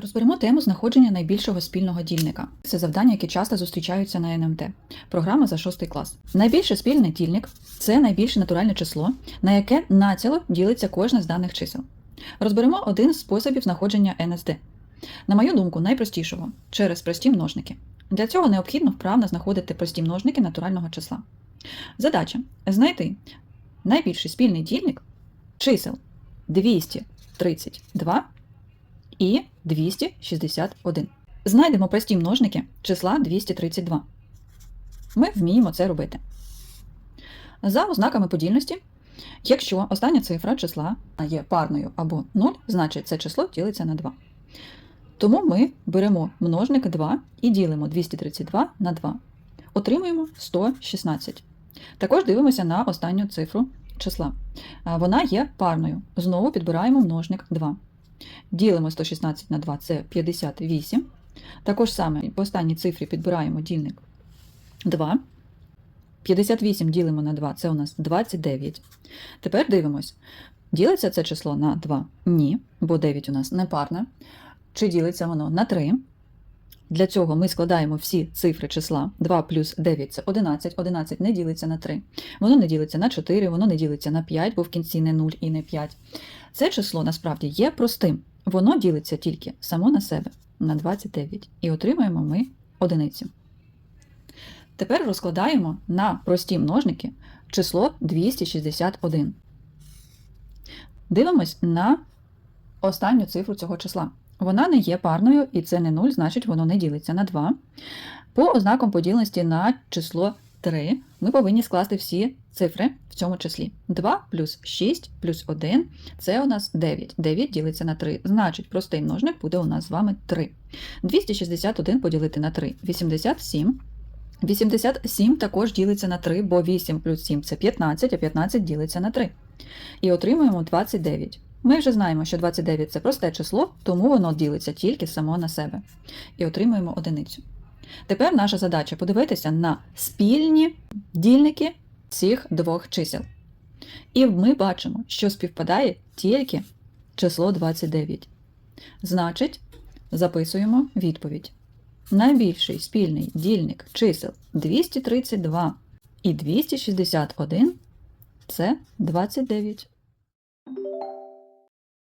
Розберемо тему знаходження найбільшого спільного дільника. Це завдання, які часто зустрічаються на НМТ. Програма за 6 клас. Найбільший спільний дільник це найбільше натуральне число, на яке націло ділиться кожне з даних чисел. Розберемо один з способів знаходження НСД. На мою думку, найпростішого через прості множники. Для цього необхідно вправно знаходити прості множники натурального числа. Задача знайти найбільший спільний дільник чисел 232 і 261. Знайдемо прості множники числа 232. Ми вміємо це робити. За ознаками подільності, якщо остання цифра числа є парною або 0, значить це число ділиться на 2. Тому ми беремо множник 2 і ділимо 232 на 2. Отримуємо 116. Також дивимося на останню цифру числа. Вона є парною. Знову підбираємо множник 2. Ділимо 116 на 2 це 58. Також саме по останній цифрі підбираємо дільник 2. 58 ділимо на 2 це у нас 29. Тепер дивимось. Ділиться це число на 2? Ні, бо 9 у нас не парне. Чи ділиться воно на 3? Для цього ми складаємо всі цифри числа 2 плюс 9 це 11. 11 не ділиться на 3. Воно не ділиться на 4, воно не ділиться на 5, бо в кінці не 0 і не 5. Це число насправді є простим. Воно ділиться тільки само на себе на 29. І отримуємо ми одиницю. Тепер розкладаємо на прості множники число 261. Дивимось на останню цифру цього числа. Вона не є парною, і це не 0, значить воно не ділиться на 2. По ознакам подільності на число 3 ми повинні скласти всі цифри в цьому числі. 2 плюс 6 плюс 1 це у нас 9. 9 ділиться на 3. Значить, простий множник буде у нас з вами 3. 261 поділити на 3 87. 87 також ділиться на 3, бо 8 плюс 7 це 15, а 15 ділиться на 3. І отримуємо 29. Ми вже знаємо, що 29 це просте число, тому воно ділиться тільки само на себе. І отримуємо одиницю. Тепер наша задача подивитися на спільні дільники цих двох чисел. І ми бачимо, що співпадає тільки число 29. Значить, записуємо відповідь. Найбільший спільний дільник чисел 232 і 261 це 29.